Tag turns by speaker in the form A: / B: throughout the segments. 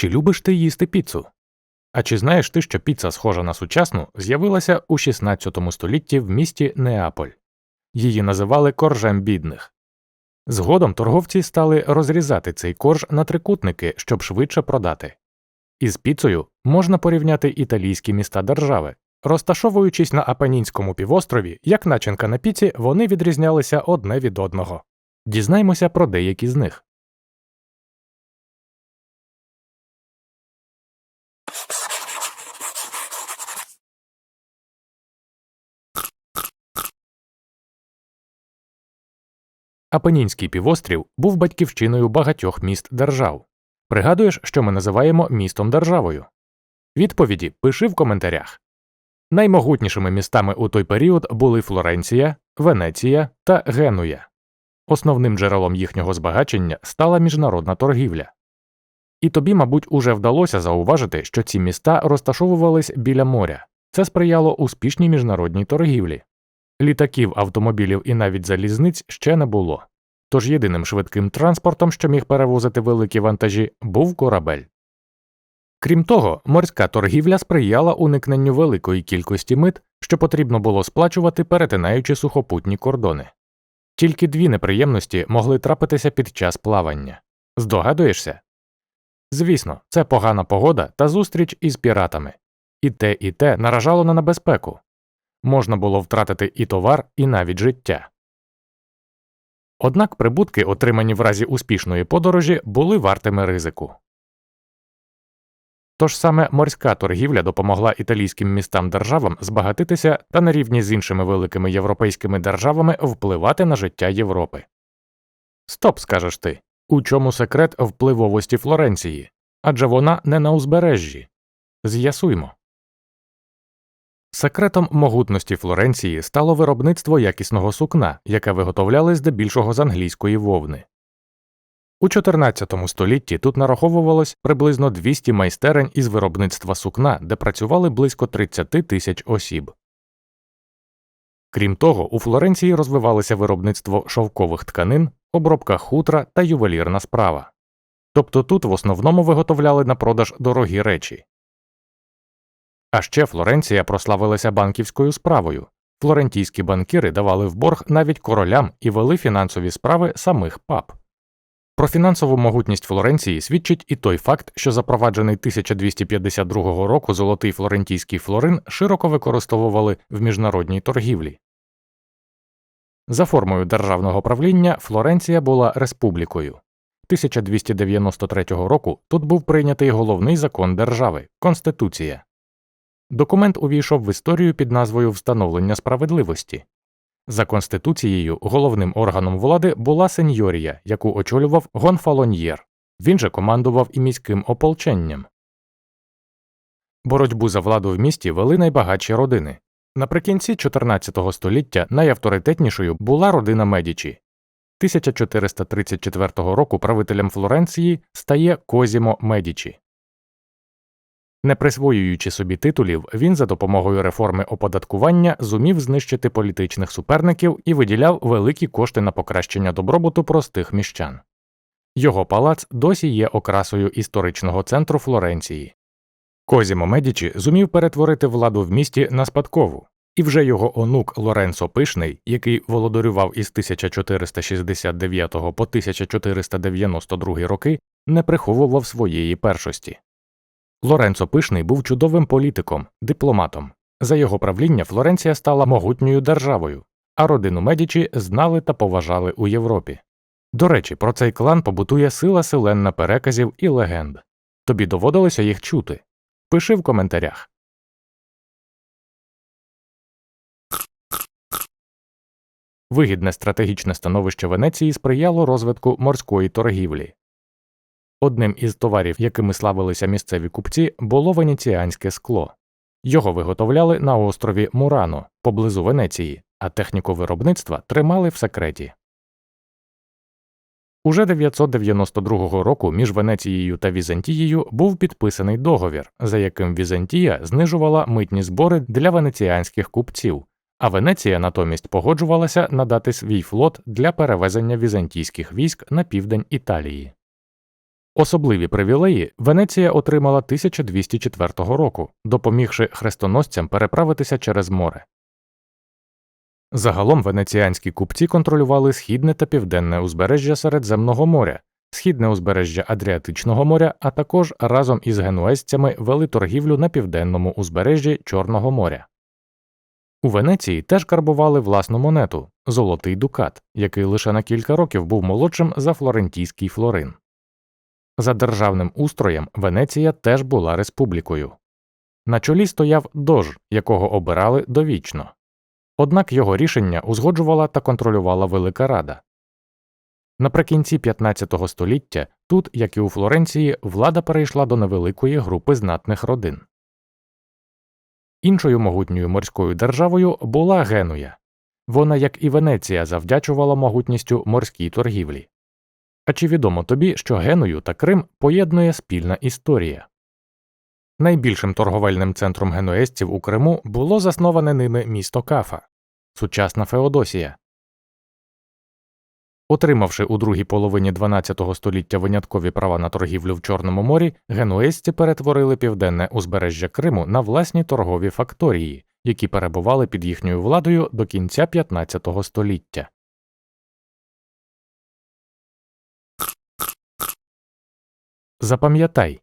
A: Чи любиш ти їсти піцу? А чи знаєш ти, що піца, схожа на сучасну, з'явилася у 16 столітті в місті Неаполь? Її називали коржем бідних. Згодом торговці стали розрізати цей корж на трикутники, щоб швидше продати. Із піцею можна порівняти італійські міста держави. Розташовуючись на Апенінському півострові, як начинка на піці, вони відрізнялися одне від одного. Дізнаймося про деякі з них. Апенінський півострів був батьківщиною багатьох міст держав. Пригадуєш, що ми називаємо містом державою? Відповіді пиши в коментарях. Наймогутнішими містами у той період були Флоренція, Венеція та Генуя. Основним джерелом їхнього збагачення стала міжнародна торгівля. І тобі, мабуть, уже вдалося зауважити, що ці міста розташовувались біля моря. Це сприяло успішній міжнародній торгівлі. Літаків, автомобілів і навіть залізниць ще не було. Тож єдиним швидким транспортом, що міг перевозити великі вантажі, був корабель. Крім того, морська торгівля сприяла уникненню великої кількості мит, що потрібно було сплачувати, перетинаючи сухопутні кордони. Тільки дві неприємності могли трапитися під час плавання. Здогадуєшся? Звісно, це погана погода та зустріч із піратами. І те, і те наражало на небезпеку. Можна було втратити і товар, і навіть життя. Однак прибутки, отримані в разі успішної подорожі, були вартими ризику. Тож саме морська торгівля допомогла італійським містам державам збагатитися та на рівні з іншими великими європейськими державами впливати на життя Європи. Стоп, скажеш ти. У чому секрет впливовості Флоренції? Адже вона не на узбережжі. З'ясуймо. Секретом могутності Флоренції стало виробництво якісного сукна, яке виготовляли здебільшого з англійської вовни. У 14 столітті тут нараховувалось приблизно 200 майстерень із виробництва сукна, де працювали близько 30 тисяч осіб. Крім того, у Флоренції розвивалося виробництво шовкових тканин, обробка хутра та ювелірна справа. Тобто тут в основному виготовляли на продаж дорогі речі. А ще Флоренція прославилася банківською справою. Флорентійські банкіри давали в борг навіть королям і вели фінансові справи самих пап. Про фінансову могутність Флоренції свідчить і той факт, що запроваджений 1252 року золотий флорентійський флорин широко використовували в міжнародній торгівлі. За формою державного правління Флоренція була республікою. 1293 року тут був прийнятий головний закон держави Конституція. Документ увійшов в історію під назвою Встановлення справедливості. За конституцією головним органом влади була сеньорія, яку очолював Гонфалоньєр. Він же командував і міським ополченням. Боротьбу за владу в місті вели найбагатші родини. Наприкінці 14 століття найавторитетнішою була родина Медічі. 1434 року правителем Флоренції стає Козімо Медічі. Не присвоюючи собі титулів, він за допомогою реформи оподаткування зумів знищити політичних суперників і виділяв великі кошти на покращення добробуту простих міщан. Його палац досі є окрасою історичного центру Флоренції. Козімо Медічі зумів перетворити владу в місті на спадкову, і вже його онук Лоренцо Пишний, який володарював із 1469 по 1492 роки, не приховував своєї першості. Лоренцо Пишний був чудовим політиком, дипломатом. За його правління Флоренція стала могутньою державою, а родину Медічі знали та поважали у Європі. До речі, про цей клан побутує сила селенна переказів і легенд. Тобі доводилося їх чути. Пиши в коментарях. Вигідне стратегічне становище Венеції сприяло розвитку морської торгівлі. Одним із товарів, якими славилися місцеві купці, було венеціанське скло. Його виготовляли на острові Мурано поблизу Венеції, а техніку виробництва тримали в секреті. Уже 992 року між Венецією та Візантією був підписаний договір, за яким Візантія знижувала митні збори для венеціанських купців, а Венеція натомість погоджувалася надати свій флот для перевезення візантійських військ на південь Італії. Особливі привілеї Венеція отримала 1204 року, допомігши хрестоносцям переправитися через море. Загалом венеціанські купці контролювали східне та південне узбережжя Середземного моря, східне узбережжя Адріатичного моря, а також разом із генуезцями вели торгівлю на південному узбережжі Чорного моря. У Венеції теж карбували власну монету золотий дукат, який лише на кілька років був молодшим за флорентійський флорин. За державним устроєм Венеція теж була республікою. На чолі стояв дож, якого обирали довічно. Однак його рішення узгоджувала та контролювала Велика Рада. Наприкінці 15 століття тут, як і у Флоренції, влада перейшла до невеликої групи знатних родин. Іншою могутньою морською державою була Генуя. Вона, як і Венеція, завдячувала могутністю морській торгівлі. А чи відомо тобі, що Геную та Крим поєднує спільна історія? Найбільшим торговельним центром генуезців у Криму було засноване ними місто Кафа, сучасна Феодосія. Отримавши у другій половині XII століття виняткові права на торгівлю в Чорному морі, генуезці перетворили південне узбережжя Криму на власні торгові факторії, які перебували під їхньою владою до кінця XV століття. Запам'ятай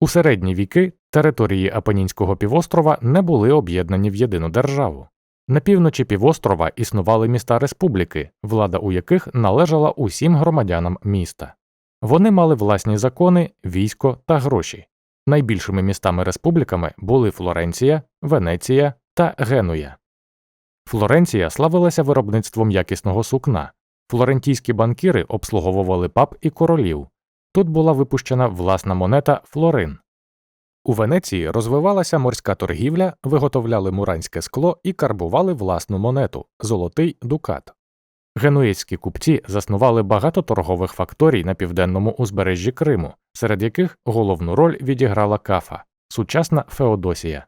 A: у середні віки території Апенінського півострова не були об'єднані в єдину державу. На півночі півострова існували міста республіки, влада у яких належала усім громадянам міста. Вони мали власні закони, військо та гроші. Найбільшими містами республіками були Флоренція, Венеція та Генуя. Флоренція славилася виробництвом якісного сукна. Флорентійські банкіри обслуговували пап і королів. Тут була випущена власна монета флорин. У Венеції розвивалася морська торгівля, виготовляли муранське скло і карбували власну монету золотий дукат. Генуїзькі купці заснували багато торгових факторій на південному узбережжі Криму, серед яких головну роль відіграла кафа, сучасна Феодосія.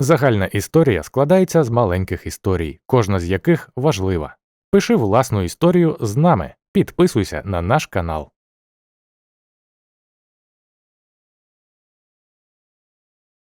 A: Загальна історія складається з маленьких історій, кожна з яких важлива. Пиши власну історію з нами, підписуйся на наш канал.